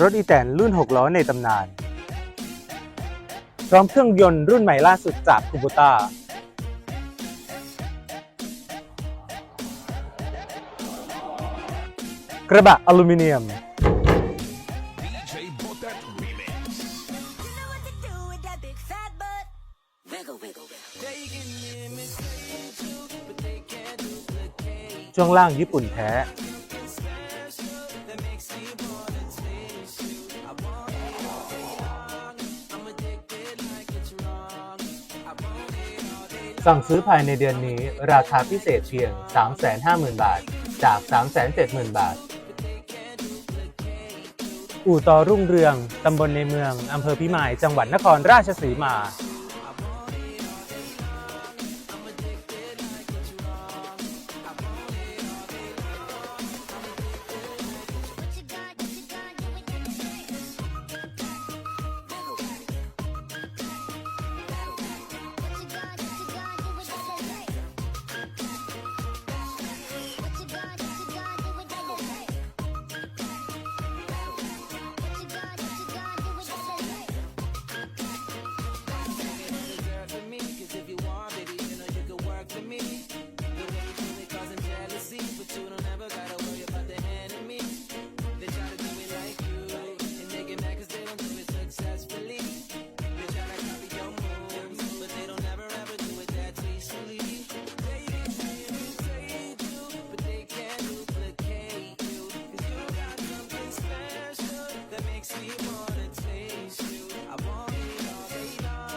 รถอีแตนรุ่น 6 ล้อในตำนาน พร้อมเครื่องยนต์รุ่นใหม่ล่าสุดจากคูโบต้ากระบะอลูมิเนียม ช่วงล่างญี่ปุ่นแท้ สั่งซื้อภายในเดือนนี้ราคาพิเศษเพียง 350,000 บาท จาก 370,000 บาท อู่ต่อรุ่งเรือง ตำบลในเมือง อำเภอพิมาย จังหวัดนครราชสีมา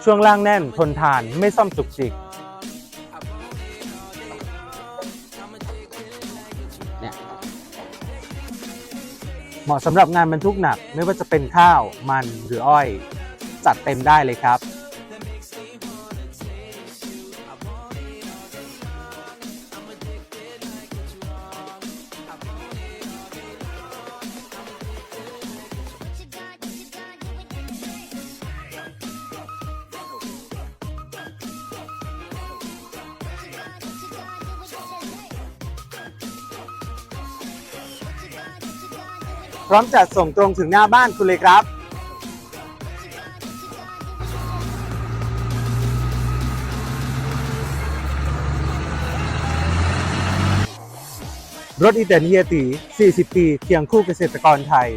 ช่วงล่างแน่นทนทานไม่ซ่อมจุกจิก เนี่ยเหมาะสำหรับงานบรรทุกหนักไม่ว่าจะเป็นข้าว มันหรืออ้อย จัดเต็มได้เลยครับ พร้อมจัดส่งตรงถึงหน้าบ้านคุณเลยครับ รถอีแตนเฮียตี 40 ปีเคียงคู่เกษตรกรไทย